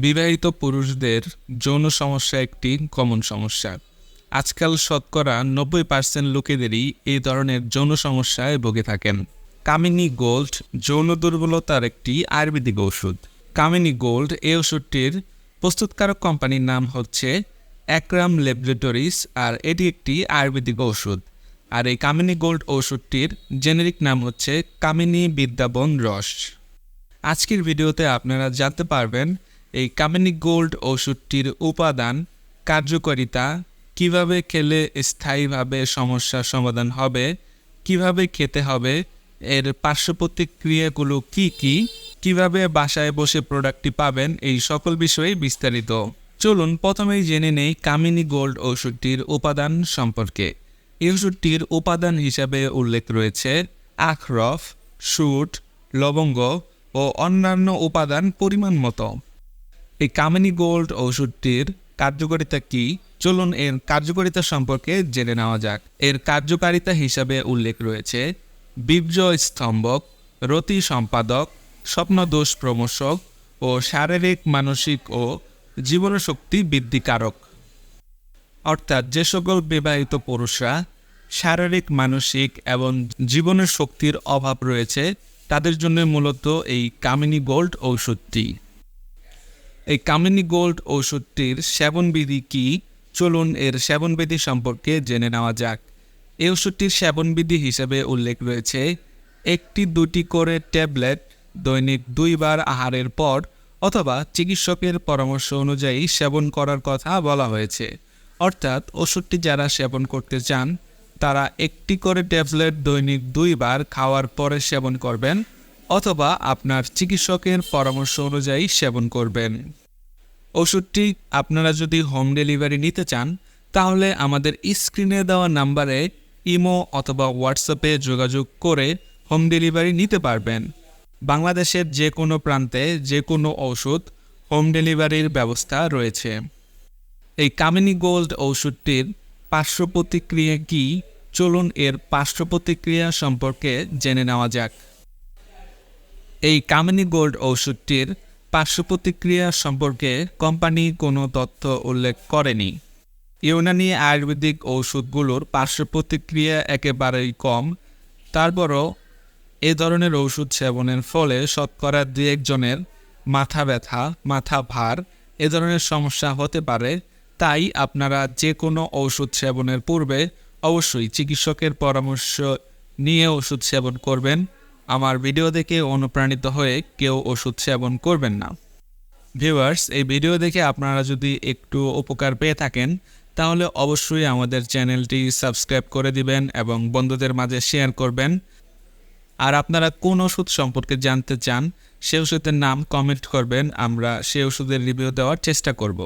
বিবাহিত পুরুষদের যৌন সমস্যা একটি কমন সমস্যা। আজকাল শতকরা নব্বই পার্সেন্ট লোকেদেরই এই ধরনের যৌন সমস্যায় ভুগে থাকেন। কামিনী গোল্ড যৌন দুর্বলতার একটি আয়ুর্বেদিক ওষুধ কামিনী গোল্ড এই ওষুধটির প্রস্তুতকারক কোম্পানির নাম হচ্ছে অ্যাক্রাম ল্যাবরেটরিজ আর এটি একটি আয়ুর্বেদিক ওষুধ আর এই কামিনী গোল্ড ওষুধটির জেনেরিক নাম হচ্ছে কামিনী বিদ্যাবন রস। আজকের ভিডিওতে আপনারা জানতে পারবেন এই কামিনী গোল্ড ওষুধটির উপাদান, কার্যকারিতা, কীভাবে খেলে স্থায়ীভাবে সমস্যার সমাধান হবে, কীভাবে খেতে হবে, এর পার্শ্ব প্রতিক্রিয়াগুলো কি কি, কীভাবে বাসায় বসে প্রোডাক্টটি পাবেন, এই সকল বিষয়ে বিস্তারিত। চলুন প্রথমেই জেনে নেই কামিনী গোল্ড ওষুধটির উপাদান সম্পর্কে। এই ওষুধটির উপাদান হিসাবে উল্লেখ রয়েছে আখরফ, সুট, লবঙ্গ ও অন্যান্য উপাদান পরিমাণ মতো। এই কামিনী গোল্ড ওষুধটির কার্যকারিতা কি? চলুন এর কার্যকারিতা সম্পর্কে জেনে নেওয়া যাক। এর কার্যকারিতা হিসাবে উল্লেখ রয়েছে বীর্য স্তম্ভক, রতি সম্পাদক, স্বপ্নদোষ প্রমোশক ও শারীরিক, মানসিক ও জীবনশক্তি বৃদ্ধিকারক। অর্থাৎ যে সকল বিবাহিত পুরুষরা শারীরিক, মানসিক এবং জীবনের শক্তির অভাব রয়েছে, তাদের জন্য মূলত এই কামিনী গোল্ড ঔষধটি। এই কামিনী গোল্ড ঔষধটির সেবনবিধি কি? চলুন এর সেবনবিধি সম্পর্কে জেনে নেওয়া যাক। এই ওষুধটির সেবনবিধি হিসেবে উল্লেখ রয়েছে, একটি দুটি করে ট্যাবলেট দৈনিক দুইবার আহারের পর অথবা চিকিৎসকের পরামর্শ অনুযায়ী সেবন করার কথা বলা হয়েছে। অর্থাৎ ওষুধটি যারা সেবন করতে চান, তারা একটি করে ট্যাবলেট দৈনিক দুইবার খাওয়ার পরে সেবন করবেন অথবা আপনার চিকিৎসকের পরামর্শ অনুযায়ী সেবন করবেন। ওষুধটি আপনারা যদি হোম ডেলিভারি নিতে চান, তাহলে আমাদের স্ক্রিনে দেওয়া নাম্বারে ইমো অথবা হোয়াটসঅ্যাপে যোগাযোগ করে হোম ডেলিভারি নিতে পারবেন। বাংলাদেশের যে কোনো প্রান্তে যে কোনো ওষুধ, হোম ডেলিভারির ব্যবস্থা রয়েছে। এই কামিনী গোল্ড ওষুধটির পার্শ্ব প্রতিক্রিয়া কী? চলুন এর পার্শ্ব প্রতিক্রিয়া সম্পর্কে জেনে নেওয়া যাক। এই কামিনী গোল্ড ওষুধটির পার্শ্ব প্রতিক্রিয়া সম্পর্কে কোম্পানি কোনো তথ্য উল্লেখ করেনি। ইউনানি আয়ুর্বেদিক ঔষধগুলোর পার্শ্ব প্রতিক্রিয়া একেবারেই কম, তারপরও এ ধরনের ওষুধ সেবনের ফলে শতকরা দু একজনের মাথা ব্যথা, মাথা ভার এ ধরনের সমস্যা হতে পারে, তাই আপনারা যে কোনো ওষুধ সেবনের পূর্বে অবশ্যই চিকিৎসকের পরামর্শ নিয়ে ওষুধ সেবন করবেন। আমার ভিডিও দেখে অনুপ্রাণিত হয়ে কেউ ওষুধ সেবন করবেন না। ভিউয়ার্স, এই ভিডিও দেখে আপনারা যদি একটু উপকার পেয়ে থাকেন, তাহলে অবশ্যই আমাদের চ্যানেলটি সাবস্ক্রাইব করে দিবেন এবং বন্ধুদের মাঝে শেয়ার করবেন। আর আপনারা কোন ওষুধ সম্পর্কে জানতে চান, সে ওষুধের নাম কমেন্ট করবেন, আমরা সে ওষুধের রিভিউ দেওয়ার চেষ্টা করব।